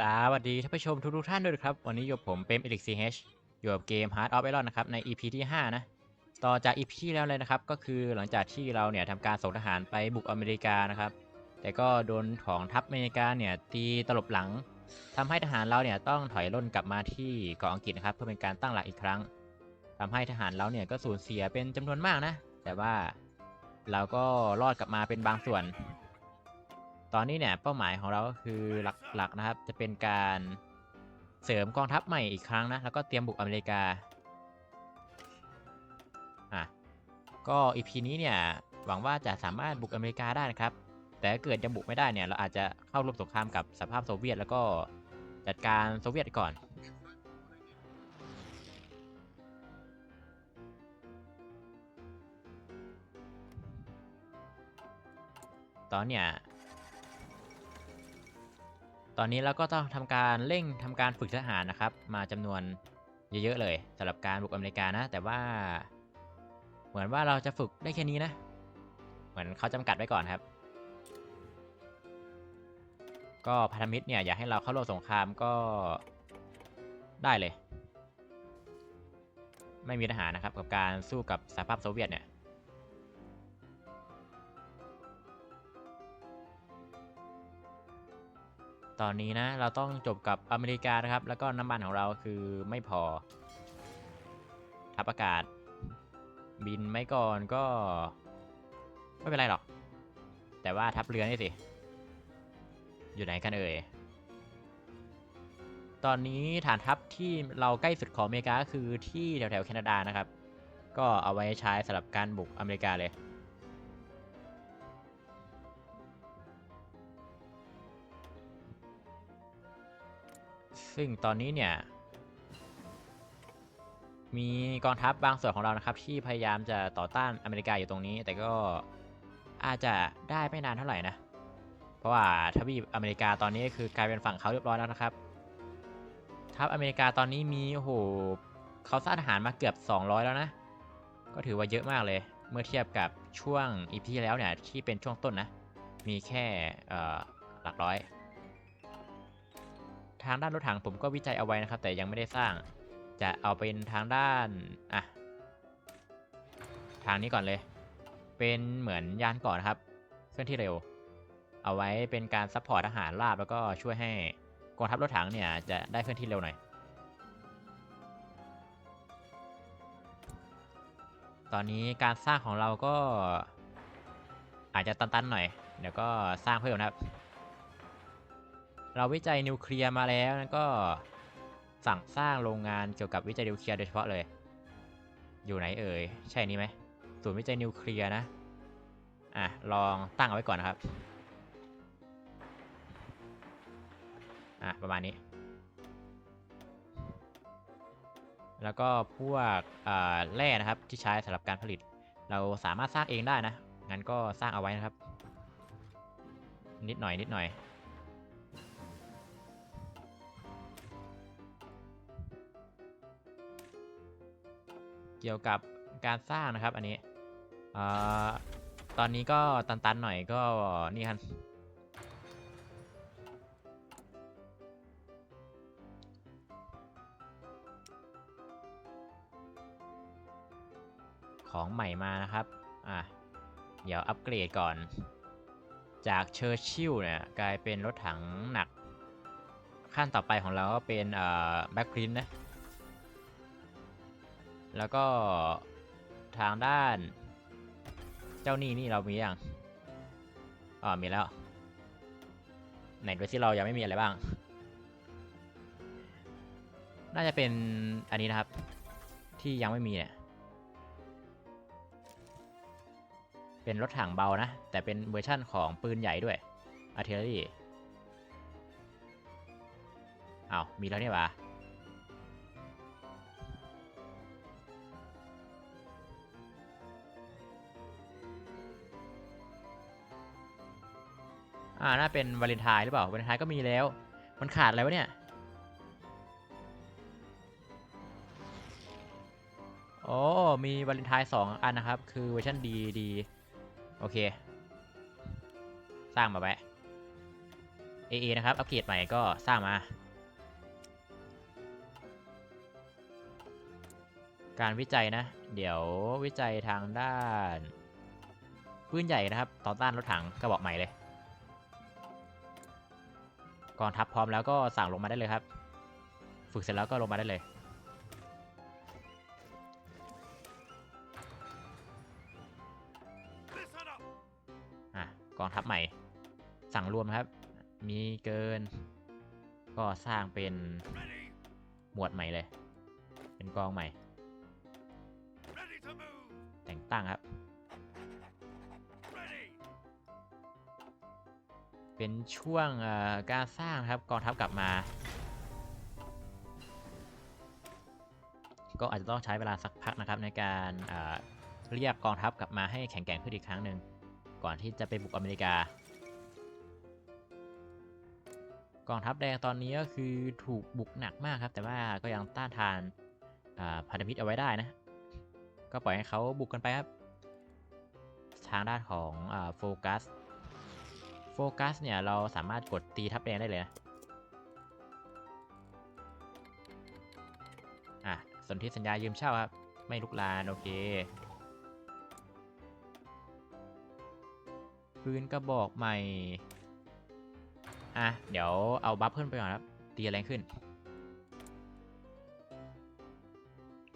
สวัสดีท่านผู้ชมทุกๆท่านด้วยครับ วันนี้อยู่กับผมเป็น e l i x CH อยู่กับเกม Heart of Iron นะครับ ใน EP ที่ 5 นะ ต่อจาก EP ที่แล้วเลยนะครับ ก็คือหลังจากที่เราเนี่ยทำการส่งทหารไปบุกอเมริกานะครับ แต่ก็โดนของทัพอเมริกาเนี่ยตีตลบหลังทำให้ทหารเราเนี่ยต้องถอยร่นกลับมาที่เกาะอังกฤษนะครับ เพื่อเป็นการตั้งหลักอีกครั้งทำให้ทหารเราเนี่ยก็สูญเสียเป็นจำนวนมากนะ แต่ว่าเราก็รอดกลับมาเป็นบางส่วน ตอนนี้เนี่ยเป้าหมายของเราก็คือหลักๆนะครับ จะเป็นการเสริมกองทัพใหม่อีกครั้งนะแล้วก็เตรียมบุกอเมริกาอะก็อีพีนี้เนี่ยหวังว่าจะสามารถบุกอเมริกาได้นะครับ แต่เกิดยังบุกไม่ได้เนี่ยเราอาจจะเข้าร่วมสงครามกับสหภาพโซเวียต แล้วก็จัดการโซเวียตก่อนตอนเนี่ย ตอนนี้เราก็ต้องทำการเร่งทำการฝึกทหารนะครับ มาจำนวนเยอะๆเลยสำหรับการบุกอเมริกานะ แต่ว่า เหมือนว่าเราจะฝึกได้แค่นี้นะ เหมือนเขาจำกัดไว้ก่อนครับ ก็พันธมิตรเนี่ยอยากให้เราเข้าร่วมสงครามก็ได้เลย ไม่มีทหารนะครับกับการสู้กับสหภาพโซเวียตเนี่ย ตอนนี้นะ เราต้องจบกับอเมริกานะครับ แล้วก็น้ำมันของเราคือไม่พอ ทัพอากาศ บินไม่ก่อนก็ ไม่เป็นไรหรอก แต่ว่าทัพเรือนี่สิ อยู่ไหนกันเอ่ย ตอนนี้ฐานทัพที่เราใกล้สุดของอเมริกาคือที่แถวแถวๆแคนาดานะครับ ก็เอาไว้ใช้สำหรับการบุกอเมริกาเลย ซึ่งตอนนี้เนี่ย มีกองทัพบางส่วนของเรานะครับ ที่พยายามจะต่อต้านอเมริกาอยู่ตรงนี้ แต่ก็อาจจะได้ไม่นานเท่าไหร่นะ เพราะว่าทวีปอเมริกาตอนนี้คือกลายเป็นฝั่งเขาเรียบร้อยแล้วนะครับ ทัพอเมริกาตอนนี้มีโอ้โหเขาสร้างทหารมาเกือบ 200 แล้วนะ ก็ถือว่าเยอะมากเลย เมื่อเทียบกับช่วงอีพีแล้วเนี่ยที่เป็นช่วงต้นนะ มีแค่หลักร้อย ทางด้านรถถังผมก็วิจัยเอาไว้นะครับ แต่ยังไม่ได้สร้าง จะเอาเป็นทางด้านอะทางนี้ก่อนเลย เป็นเหมือนยานก่อนนะครับเคลื่อนที่เร็ว เอาไว้เป็นการซัพพอร์ตทหารราบแล้วก็ช่วยให้กองทัพรถถังเนี่ยจะได้เคลื่อนที่เร็วหน่อย ตอนนี้การสร้างของเราก็อาจจะตันๆหน่อย เดี๋ยวก็สร้างเพิ่มนะครับ เราวิจัยนิวเคลียร์มาแล้วนะก็สั่งสร้างโรงงานเกี่ยวกับวิจัยนิวเคลียร์โดยเฉพาะเลย อยู่ไหนเอ่ย ใช่นี้ไหมศูนย์วิจัยนิวเคลียร์นะ อะ ลองตั้งเอาไว้ก่อนนะครับ อะ ประมาณนี้ แล้วก็พวกอ่าแร่นะครับที่ใช้สำหรับการผลิต เราสามารถสร้างเองได้นะ งั้นก็สร้างเอาไว้นะครับ นิดหน่อยนิดหน่อย เกี่ยวกับการสร้างนะครับอันนี้อตอนนี้ก็ตันๆหน่อยก็นี่ครับของใหม่มานะครับ อะ เดี๋ยวอัปเกรดก่อน จากเชอร์ชิลเนี่ยกลายเป็นรถถังหนัก ขั้นต่อไปของเราก็เป็นแบ็คพรินนะ แล้วก็ทางด้าน เจ้าหนี้นี่เรามีอยังอ๋อมีแล้ว ไหนดูที่เรายังไม่มีอะไรบ้าง น่าจะเป็นอันนี้นะครับ ที่ยังไม่มีเนี่ยเป็นรถถังเบานะ แต่เป็นเวอร์ชั่นของปืนใหญ่ด้วย artillery อ้าวมีแล้วเนี่ยปะ อ่า น่าเป็นวาเลนไทน์หรือเปล่าวาเลนไทน์ก็มีแล้ว มันขาดอะไรวะเนี่ย โอ้ มีวาเลนไทน์สองอันนะครับ คือเวอร์ชันดีดี โอเค สร้างมาไว้ AA นะครับ อัปเกรดใหม่ก็สร้างมา การวิจัยนะ เดี๋ยววิจัยทางด้านปืนใหญ่นะครับ ต่อต้านรถถังกระบอกใหม่เลย กองทัพพร้อมแล้วก็สั่งลงมาได้เลยครับ ฝึกเสร็จแล้วก็ลงมาได้เลย อะกองทัพใหม่ สั่งรวมครับ มีเกิน ก็สร้างเป็นหมวดใหม่เลย เป็นกองใหม่ แต่งตั้งครับ เป็นช่วงการสร้างครับกองทัพกลับมา ก็อาจจะต้องใช้เวลาสักพักนะครับในการเอ่อเรียกกองทัพกลับมาให้แข็งแกร่งขึ้นอีกครั้งหนึ่งก่อนที่จะไปบุกอเมริกา กองทัพแดงตอนนี้ก็คือถูกบุกหนักมากครับ แต่ว่าก็ยังต้านทานาพันธมิตรเอาไว้ได้นะ ก็ปล่อยให้เขาบุกกันไปครับ ทางด้านของโฟกัส ฟกัสเนี่ยเราสามารถกดตีทับแดงได้เลยนะอะสนธิสัญญายืมเช่าครับ ไม่ลุกลานโอเคปืนกระบอกใหม่ อะ เดี๋ยวเอาบัฟเพิ่มไปก่อนครับ ตีแรงขึ้น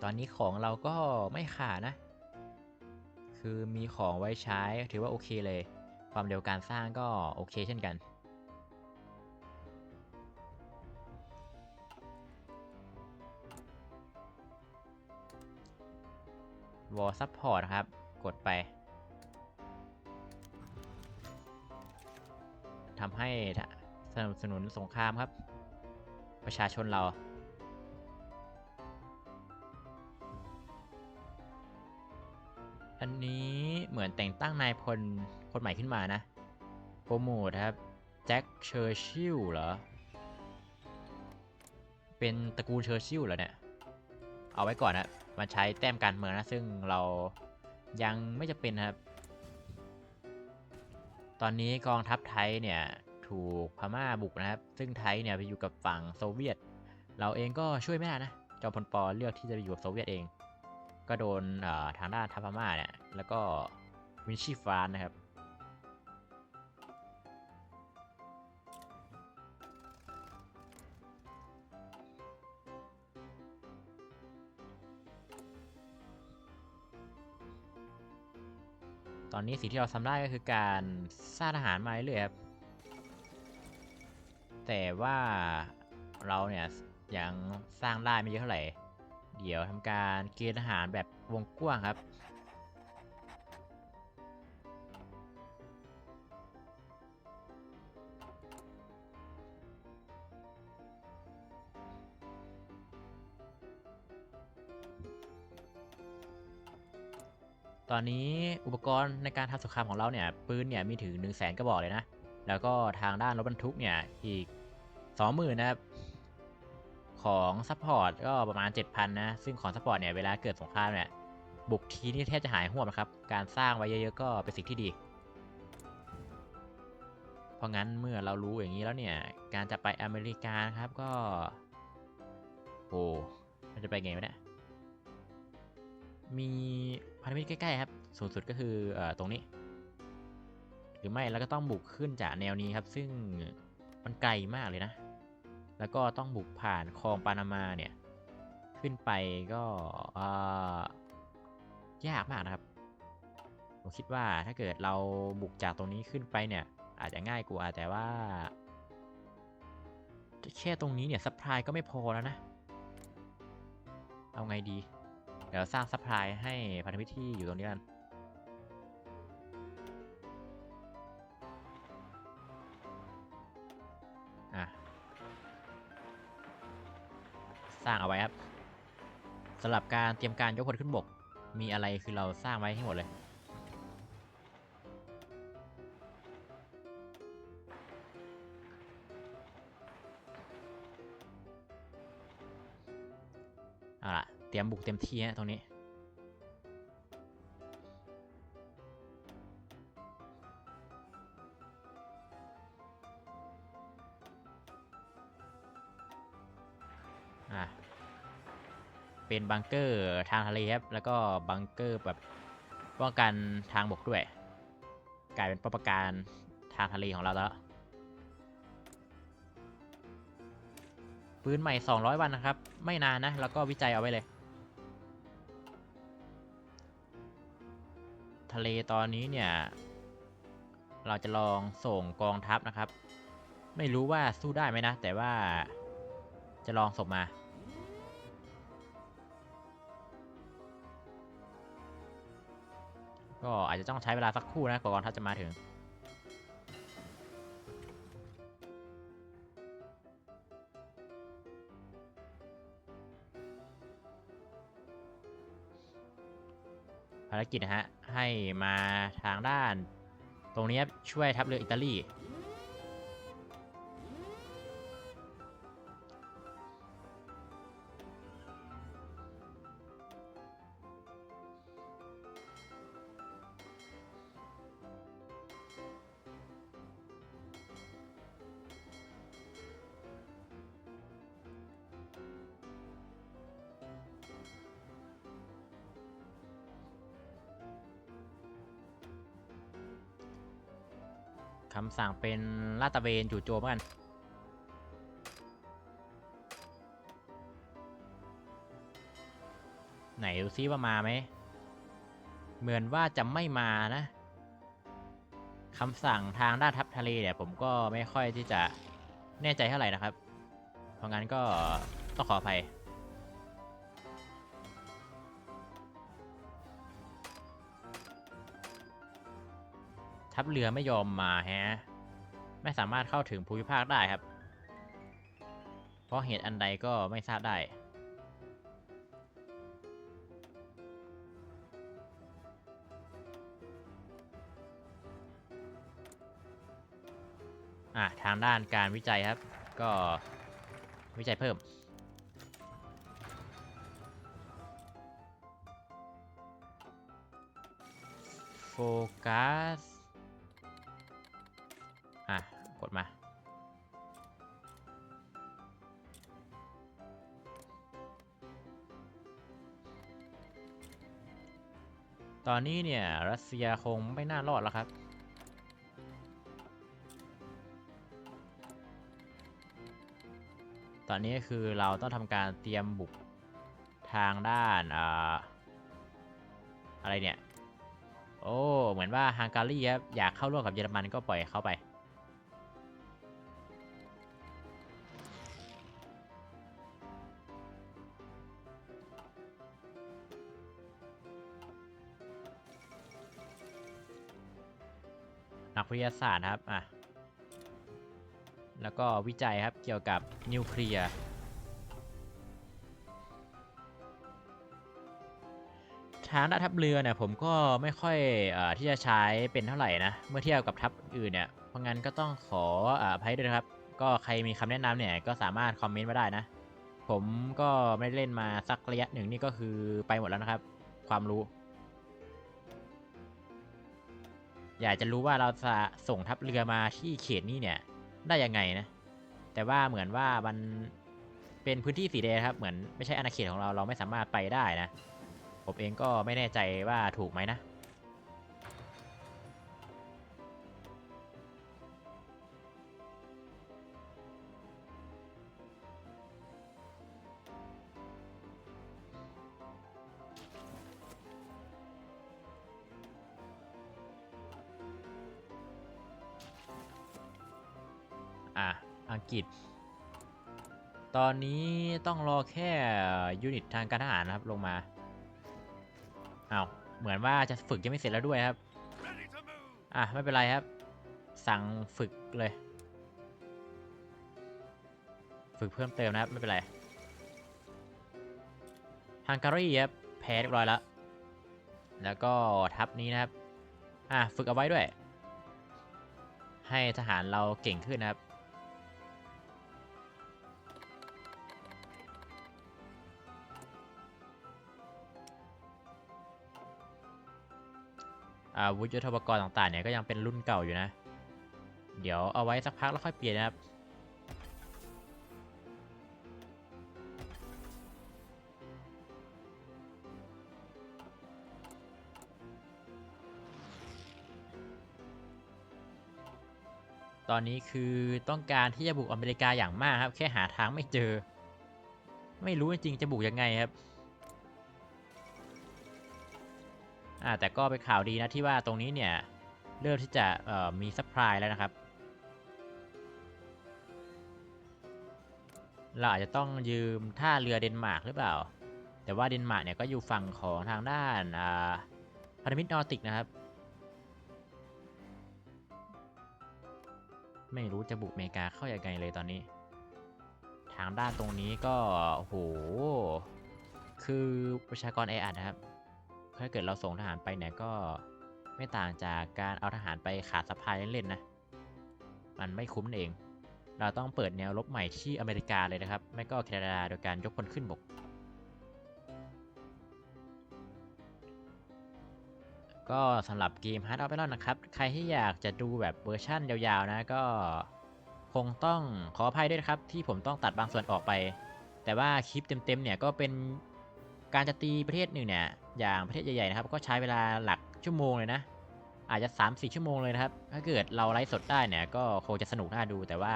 ตอนนี้ของเราก็ไม่ขาดนะ คือมีของไว้ใช้ถือว่าโอเคเลย ความเร็วการสร้างก็โอเคเช่นกัน วอลซัพพอร์ตครับ กดไปทำให้สนับสนุนสงครามครับ ประชาชนเรา อันนี้เหมือนแต่งตั้งนายพลคนใหม่ขึ้นมานะ โปรโมทครับ แจ็คเชอร์ชิลเหรอ เป็นตระกูลเชอร์ชิลเหรอเนี่ย เอาไว้ก่อนนะ มาใช้แต้มการเมืองนะ ซึ่งเรายังไม่จะเป็นครับ ตอนนี้กองทัพไทยเนี่ยถูกพม่าบุกนะครับ ซึ่งไทยเนี่ยไปอยู่กับฝั่งโซเวียต เราเองก็ช่วยไม่ได้นะ จอมพลปอเลือกที่จะไปอยู่กับโซเวียตเอง ก็โดนทางด้านทัพพม่าเนี่ย แล้วก็วินชีฟานนะครับ ตอนนี้สิ่งที่เราทำได้ก็คือการสร้างทหารมาเรื่อยๆครับ แต่ว่าเราเนี่ยยังสร้างได้ไม่เยอะเท่าไหร่ เดี๋ยวทำการเกณฑ์ทหารแบบวงกว้างครับ ตอนนี้อุปกรณ์ในการทำสงครามของเราเนี่ยปืนเนี่ยมีถึง 1 0 0 0 0แสนกระบอกเลยนะ แล้วก็ทางด้านรถบรรทุกเนี่ยอีก 20,000 นะครับ ของซัพพอร์ตก็ประมาณ 7,000 นะ ซึ่งของซัพพอร์ตเนี่ยเวลาเกิดสงครามเนี่ยบุกทีนี่แทบจะหายห่วบนะครับ การสร้างไว้เยอะๆก็เป็นสิ่งที่ดี เพราะงั้นเมื่อเรารู้อย่างนี้แล้วเนี่ย การจะไปอเมริกาครับก็ โอ้มันจะไปไงวะเนี่ย มีพันธมิตรใกล้ๆครับ สูงสุดก็คือเอ่อตรงนี้ หรือไม่เราก็ต้องบุกขึ้นจากแนวนี้ครับ ซึ่งมันไกลมากเลยนะ แล้วก็ต้องบุกผ่านคลองปานามาเนี่ย ขึ้นไปก็ยากมากนะครับ ผมคิดว่าถ้าเกิดเราบุกจากตรงนี้ขึ้นไปเนี่ย อาจจะง่ายกว่าแต่ว่าแค่ตรงนี้เนี่ยซัพพลายก็ไม่พอแล้วนะ เอาไงดี เดี๋ยวสร้างซัพพลายให้พันธมิตรที่อยู่ตรงนี้กัน สร้างเอาไว้ครับสำหรับการเตรียมการยกพลขึ้นบก มีอะไรคือเราสร้างไว้ให้หมดเลย เอาล่ะ เตรียมบุกเต็มที่ฮะตรงนี้ เป็นบังเกอร์ทางทะเลครับแล้วก็บังเกอร์แบบป้องกันทางบกด้วย กลายเป็นป้องกันทางทะเลของเราแล้วปืนใหม่ 200 วันนะครับ ไม่นานนะ แล้วก็วิจัยเอาไว้เลย ทะเลตอนนี้เนี่ย เราจะลองส่งกองทัพนะครับ ไม่รู้ว่าสู้ได้ไหมนะ แต่ว่าจะลองส่งมา ก็อาจจะต้องใช้เวลาสักครู่นะกว่ากองทัพจะมาถึง ภารกิจนะฮะ ให้มาทางด้าน ตรงนี้ช่วยทัพเรืออิตาลี คำสั่งเป็นลาดตะเวนจู่โจมกัน ไหนดูซิว่ามาไหม เหมือนว่าจะไม่มานะคำสั่งทางด้านทัพทะเลเนี่ยผมก็ไม่ค่อยที่จะแน่ใจเท่าไหร่นะครับ เพราะงั้นก็ต้องขออภัย ทัพเรือไม่ยอมมาฮะ ไม่สามารถเข้าถึงภูมิภาคได้ครับ เพราะเหตุอันใดก็ไม่ทราบได้ อะ ทางด้านการวิจัยครับ ก็วิจัยเพิ่มโฟกัส อนนี้เนี่ยรัสเซียคงไม่น่ารอดแล้วครับ ตอนนี้คือเราต้องทำการเตรียมบุกทางด้านอ่าอะไรเนี่ย โอ้ เหมือนว่าฮังการีครับ อยากเข้าร่วมกับเยอรมันก็ปล่อยเข้าไป วิทยาศาสตร์ครับ อะ แล้วก็วิจัยครับ เกี่ยวกับนิวเคลียร์ ทางด้านทัพเรือเนี่ยผมก็ไม่ค่อยอที่จะใช้เป็นเท่าไหร่นะ เมื่อเทียบกับทัพอื่นเนี่ย เพราะงั้นก็ต้องขออภัยด้วยครับ ก็ใครมีคำแนะนำเนี่ยก็สามารถคอมเมนต์มาได้นะ ผมก็ไม่ได้เล่นมาสักระยะหนึ่งนี่ก็คือไปหมดแล้วนะครับ ความรู้ อยากจะรู้ว่าเราจะส่งทัพเรือมาที่เขตนี้เนี่ย ได้ยังไงนะ แต่ว่าเหมือนว่ามันเป็นพื้นที่สีแดงครับ เหมือนไม่ใช่อาณาเขตของเราเราไม่สามารถไปได้นะ ผมเองก็ไม่แน่ใจว่าถูกไหมนะอะ กฤษตอนนี้ต้องรอแค่ยูนิตทางการทหารนะครับลงมาเอ้าเหมือนว่าจะฝึกยังไม่เสร็จแล้วด้วยครับ อะไม่เป็นไรครับ สั่งฝึกเลย ฝึกเพิ่มเติมนะครับไม่เป็นไรฮังการีครับแพ้เรียบร้อยแล้ว แล้วก็ทัพนี้นะครับ อะฝึกเอาไว้ด้วย ให้ทหารเราเก่งขึ้นนะครับ อาวุธยุทโธปกรณ์ต่างๆเนี่ยก็ยังเป็นรุ่นเก่าอยู่นะ เดี๋ยวเอาไว้สักพักแล้วค่อยเปลี่ยนนะครับตอนนี้คือต้องการที่จะบุกอเมริกาอย่างมากครับ แค่หาทางไม่เจอ ไม่รู้จริงจะบุกยังไงครับ อ่าแต่ก็เป็นข่าวดีนะที่ว่าตรงนี้เนี่ยเริ่มที่จะมีซัพพลายแล้วนะครับ เราอาจจะต้องยืมท่าเรือเดนมาร์กหรือเปล่า แต่ว่าเดนมาร์กเนี่ยก็อยู่ฝั่งของทางด้านอ่าพันธมิตรนอร์ติกนะครับ ไม่รู้จะบุกอเมริกาเข้าอยังไงเลยตอนนี้ ทางด้านตรงนี้ก็โอ้โหคือประชากรแออัดนะครับ ถ้าเกิดเราส่งทหารไปเนี่ยก็ไม่ต่างจากการเอาทหารไปขาดสะพายเล่นๆนะ มันไม่คุ้มเอง เราต้องเปิดแนวรบใหม่ที่อเมริกาเลยนะครับ ไม่ก็แคนาดาโดยการยกพลขึ้นบก ก็สำหรับเกม Hard of Iron นะครับ ใครที่อยากจะดูแบบเวอร์ชั่นยาวๆนะก็คงต้องขออภัยด้วยนะครับ ที่ผมต้องตัดบางส่วนออกไป แต่ว่าคลิปเต็มๆเนี่ยก็เป็นการจะตีประเทศหนึ่งเนี่ย อย่างประเทศใหญ่ๆนะครับ ก็ใช้เวลาหลักชั่วโมงเลยนะ อาจจะ 3-4 ชั่วโมงเลยนะครับ ถ้าเกิดเราไลฟ์สดได้เนี่ยก็คงจะสนุกน่าดู แต่ว่า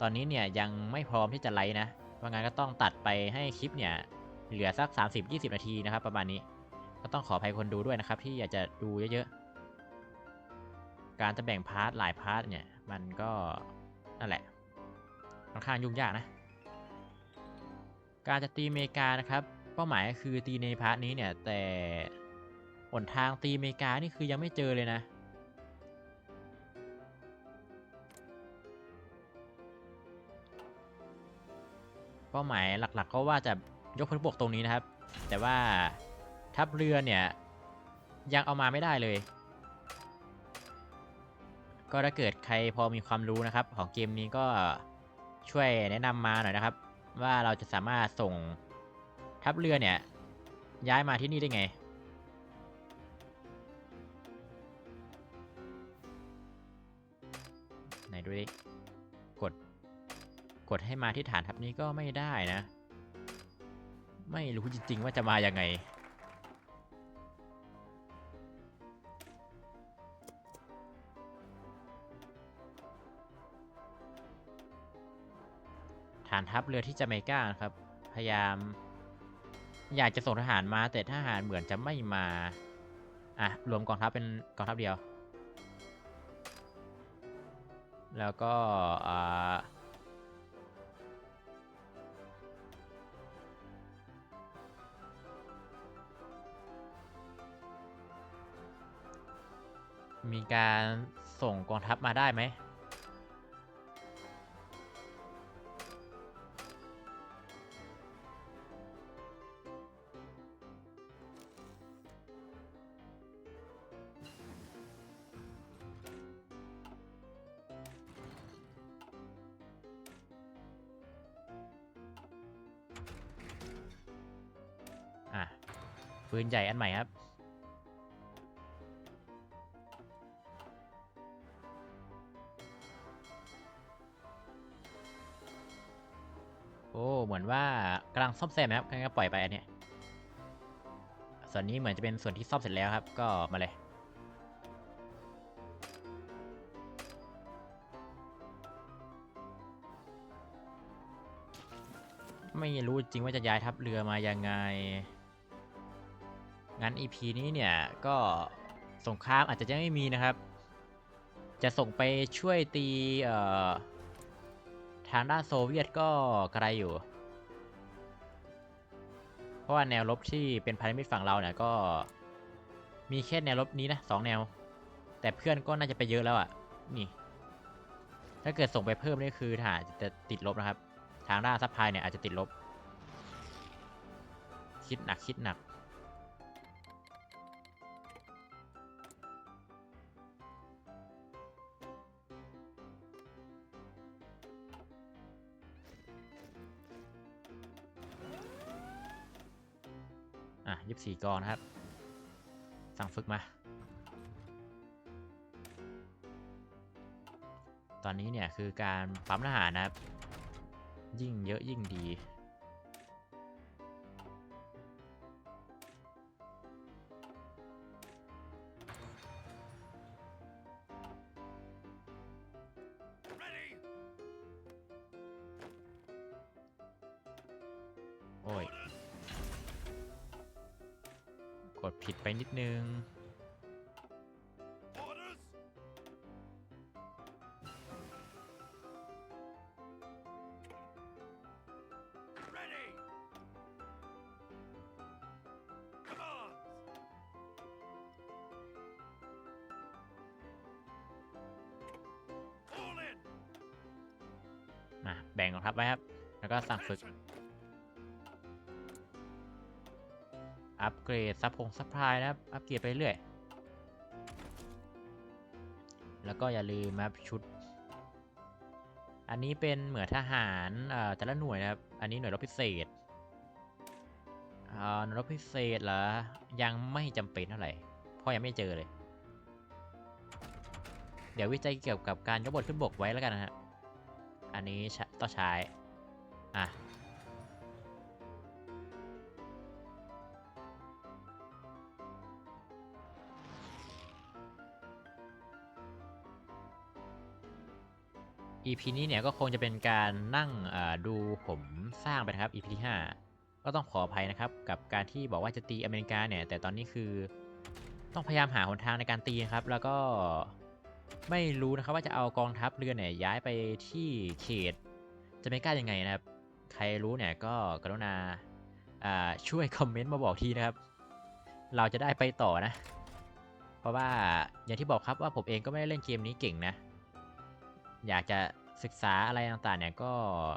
ตอนนี้เนี่ยยังไม่พร้อมที่จะไลฟ์นะเพราะงั้นก็ต้องตัดไปให้คลิปเนี่ยเหลือสัก 30-20 นาทีนะครับ ประมาณนี้ ก็ต้องขออภัยคนดูด้วยนะครับ ที่อยากจะดูเยอะๆ การจะแบ่งพาร์ทหลายพาร์ทเนี่ยมันก็นั่นแหละค่อนข้างยุ่งยากนะ การจะตีอเมริกานะครับ ป้าหมายคือตีในพาร์ทนี้เนี่ย แต่หนทางตีเมกานี่คือยังไม่เจอเลยนะเป้าหมายหลักๆ ก็ว่าจะยกพลบวกตรงนี้นะครับ แต่ว่าทัพเรือเนี่ย ยังเอามาไม่ได้เลย ก็ถ้าเกิดใครพอมีความรู้นะครับ ของเกมนี้ก็ช่วยแนะนำมาหน่อยนะครับ ว่าเราจะสามารถส่ง ทัพเรือเนี่ย ย้ายมาที่นี่ได้ไง ไหนดูดิ กด กดให้มาที่ฐานทัพนี้ก็ไม่ได้นะ ไม่รู้จริง ๆ ว่าจะมายังไงฐานทัพเรือที่จาเมกาครับ พยายาม อยากจะส่งทหารมา แต่ทหารเหมือนจะไม่มา อะ รวมกองทัพเป็นกองทัพเดียว แล้วก็อ่ามีการส่งกองทัพมาได้ไหม ปืนใหญ่อันใหม่ครับ โอ้ เหมือนว่ากำลังซ่อมแซมนะครับงั้นก็ปล่อยไปอันเนี้ย ส่วนนี้เหมือนจะเป็นส่วนที่ซ่อมเสร็จแล้วครับ ก็มาเลยไม่รู้จริงว่าจะย้ายทัพเรือมายังไง งั้น EP นี้เนี่ยก็สงครามอาจจะยังไม่มีนะครับ จะส่งไปช่วยตีเอ่อทางด้านโซเวียตก็ไกลอยู่ เพราะว่าแนวรบที่เป็นพันธมิตรฝั่งเราเนี่ยก็มีแค่แนวรบนี้นะสองแนว แต่เพื่อนก็น่าจะไปเยอะแล้วอะ่ะ นี่ ถ้าเกิดส่งไปเพิ่มนี่คือทหารจะติดลบนะครับ ทางด้านซัพพลายเนี่ยอาจจะติดลบ คิดหนักคิดหนัก สี่กองนะครับ สั่งฝึกมา ตอนนี้เนี่ยคือการปั๊มทหารนะครับ ยิ่งเยอะยิ่งดีโอ้ย กดผิดไปนิดนึง ซัพพงซัพพลายนะครับ อัปเกรดไปเรื่อย แล้วก็อย่าลืมนะครับชุด อันนี้เป็นเหมือนทหารอ่อแต่ละหน่วยนะครับ อันนี้หน่วยรบพิเศษอ่อหน่วยรบพิเศษเหรอ ยังไม่จำเป็นเท่าไหร่เพราะยังไม่เจอเลย เดี๋ยววิจัยเกี่ยวกับการยกบทขึ้นบกไว้แล้วกันนะฮะ อันนี้ต้องใช้ อะ EP นี้เนี่ยก็คงจะเป็นการนั่งดูผมสร้างไปนะครับ EP ที่ 5 ก็ต้องขออภัยนะครับกับการที่บอกว่าจะตีอเมริกาเนี่ย แต่ตอนนี้คือต้องพยายามหาหนทางในการตีครับ แล้วก็ไม่รู้นะครับว่าจะเอากองทัพเรือเนี่ยย้ายไปที่เขตจะไม่กล้ายังไงนะครับ ใครรู้เนี่ยก็กรุณาช่วยคอมเมนต์มาบอกทีนะครับ เราจะได้ไปต่อนะ เพราะว่าอย่างที่บอกครับว่าผมเองก็ไม่ได้เล่นเกมนี้เก่งนะ อยากจะศึกษาอะไรต่างๆเนี่ยก็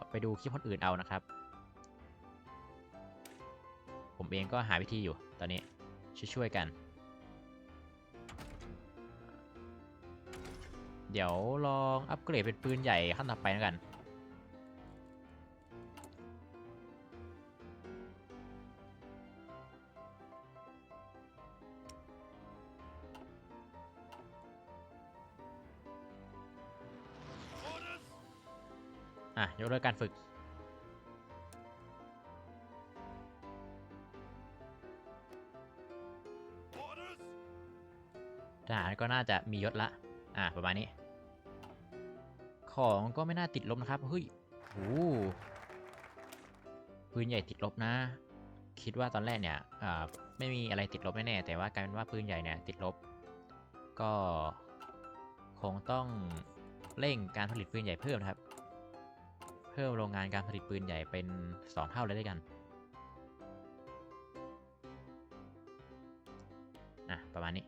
ไปดูคลิปคนอื่นเอานะครับ ผมเองก็หาวิธีอยู่ตอนนี้ช่วยๆกัน เดี๋ยวลองอัปเกรดเป็นปืนใหญ่ขั้นต่อไปแล้วกัน กเลิกการฝึก ทหารก็น่าจะมียศละ อะประมาณนี้ ของก็ไม่น่าติดลบนะครับ เฮ้ยโอ้ปืนใหญ่ติดลบนะ คิดว่าตอนแรกเนี่ย อ่า ไม่มีอะไรติดลบแน่แต่ว่ากลายเป็นว่าปืนใหญ่เนี่ยติดลบ ก็คงต้องเร่งการผลิตปืนใหญ่เพิ่มนะครับ เพิ่มโรงงานการผลิตปืนใหญ่เป็น 2 เท่าเลยด้วยกัน อะ ประมาณนี้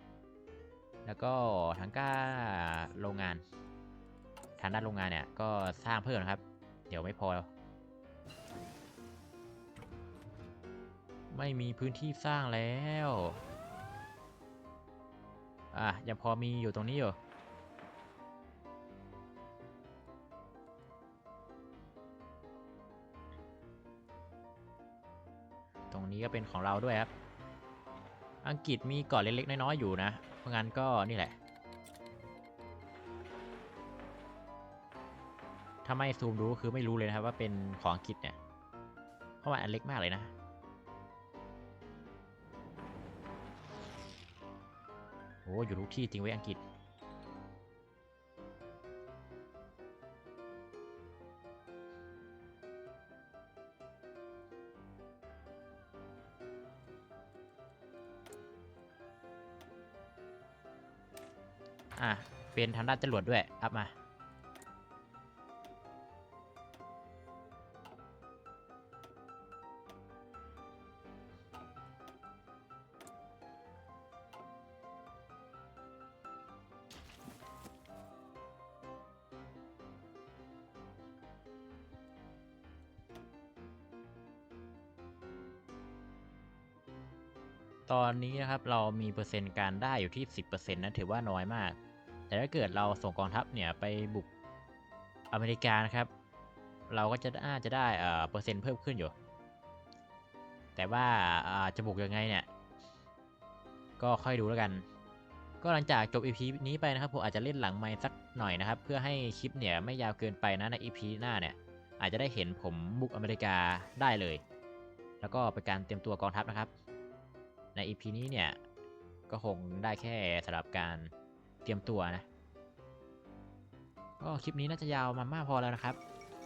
แล้วก็ทางก้าโรงงาน ทางด้านโรงงานเนี่ยก็สร้างเพิ่มนะครับ เดี๋ยวไม่พอ ไม่มีพื้นที่สร้างแล้ว อะยังพอมีอยู่ตรงนี้อยู่ เป็นของเราด้วยครับ อังกฤษมีเกาะเล็กๆน้อยๆอยู่นะ เพราะงั้นก็นี่แหละถ้าไม่ซูมดูก็คือไม่รู้เลยนะครับว่าเป็นของอังกฤษเนี่ย เพราะว่าอันเล็กมากเลยนะ โอ้อยู่ทุกที่จริงไว้อังกฤษ เป็นทางด้านจรวดด้วย อัพมา ตอนนี้นะครับ เรามีเปอร์เซ็นต์การได้อยู่ที่ 10%นะถือว่าน้อยมาก แต่ถ้าเกิดเราส่งกองทัพเนี่ยไปบุกอเมริกานะครับ เราก็จะน่าจจะได้เอ่อเปอร์เซ็นต์เพิ่มขึ้นอยู่ แต่ว่าจะบุกยังไงเนี่ย ก็ค่อยดูแล้วกัน ก็หลังจากจบ EP นี้ไปนะครับผมอาจจะเล่นหลังไมค์สักหน่อยนะครับ เพื่อให้คลิปเนี่ยไม่ยาวเกินไปนะใน EP หน้าเนี่ย อาจจะได้เห็นผมบุกอเมริกาได้เลย แล้วก็เป็นการเตรียมตัวกองทัพนะครับ ใน EP นี้เนี่ยก็คงได้แค่สำหรับการ เตรียมตัวนะก็คลิปนี้น่าจะยาวมามากพอแล้วนะครับ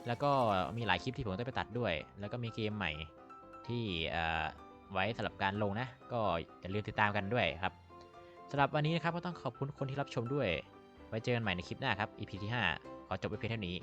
แล้วก็มีหลายคลิปที่ผมต้องไปตัดด้วย แล้วก็มีเกมใหม่ที่เอ่อไว้สำหรับการลงนะ ก็อย่าลืมติดตามกันด้วยครับสำหรับวันนี้นะครับก็ต้องขอบคุณคนที่รับชมด้วย ไว้เจอกันใหม่ในคลิปหน้าครับ EP ที่ 5 ขอจบไปเพียงเท่านี้